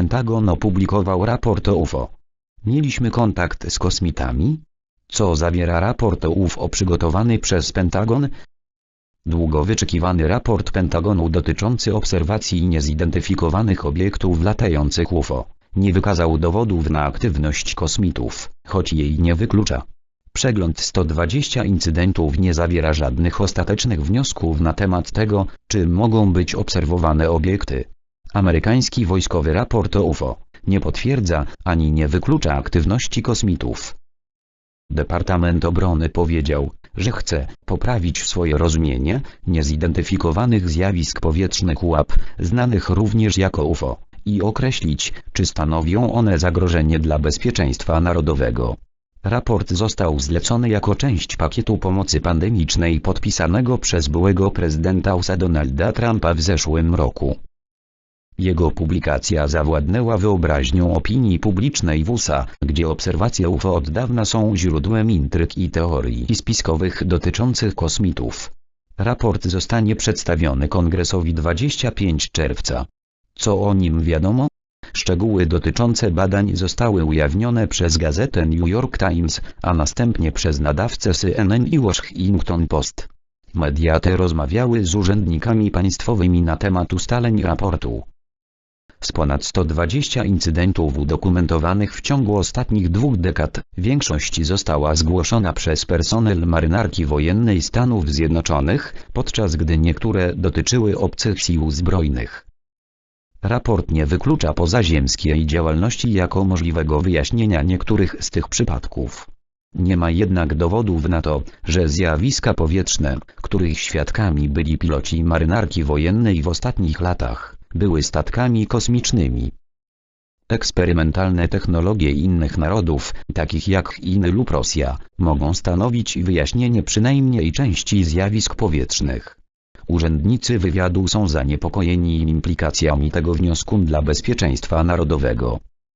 Pentagon opublikował raport o UFO. Mieliśmy kontakt z kosmitami? Co zawiera raport o UFO przygotowany przez Pentagon? Długo wyczekiwany raport Pentagonu dotyczący obserwacji niezidentyfikowanych obiektów latających UFO nie wykazał dowodów na aktywność kosmitów, choć jej nie wyklucza. Przegląd 120 incydentów nie zawiera żadnych ostatecznych wniosków na temat tego, czy mogą być obserwowane obiekty. Amerykański wojskowy raport o UFO nie potwierdza ani nie wyklucza aktywności kosmitów. Departament Obrony powiedział, że chce poprawić swoje rozumienie niezidentyfikowanych zjawisk powietrznych łap, znanych również jako UFO, i określić, czy stanowią one zagrożenie dla bezpieczeństwa narodowego. Raport został zlecony jako część pakietu pomocy pandemicznej podpisanego przez byłego prezydenta USA Donalda Trumpa w zeszłym roku. Jego publikacja zawładnęła wyobraźnią opinii publicznej w USA, gdzie obserwacje UFO od dawna są źródłem intryg i teorii spiskowych dotyczących kosmitów. Raport zostanie przedstawiony Kongresowi 25 czerwca. Co o nim wiadomo? Szczegóły dotyczące badań zostały ujawnione przez gazetę New York Times, a następnie przez nadawcę CNN i Washington Post. Media te rozmawiały z urzędnikami państwowymi na temat ustaleń raportu. Z ponad 120 incydentów udokumentowanych w ciągu ostatnich dwóch dekad, większość została zgłoszona przez personel marynarki wojennej Stanów Zjednoczonych, podczas gdy niektóre dotyczyły obcych sił zbrojnych. Raport nie wyklucza pozaziemskiej działalności jako możliwego wyjaśnienia niektórych z tych przypadków. Nie ma jednak dowodów na to, że zjawiska powietrzne, których świadkami byli piloci marynarki wojennej w ostatnich latach, były statkami kosmicznymi. Eksperymentalne technologie innych narodów, takich jak Chiny lub Rosja, mogą stanowić wyjaśnienie przynajmniej części zjawisk powietrznych. Urzędnicy wywiadu są zaniepokojeni implikacjami tego wniosku dla bezpieczeństwa narodowego.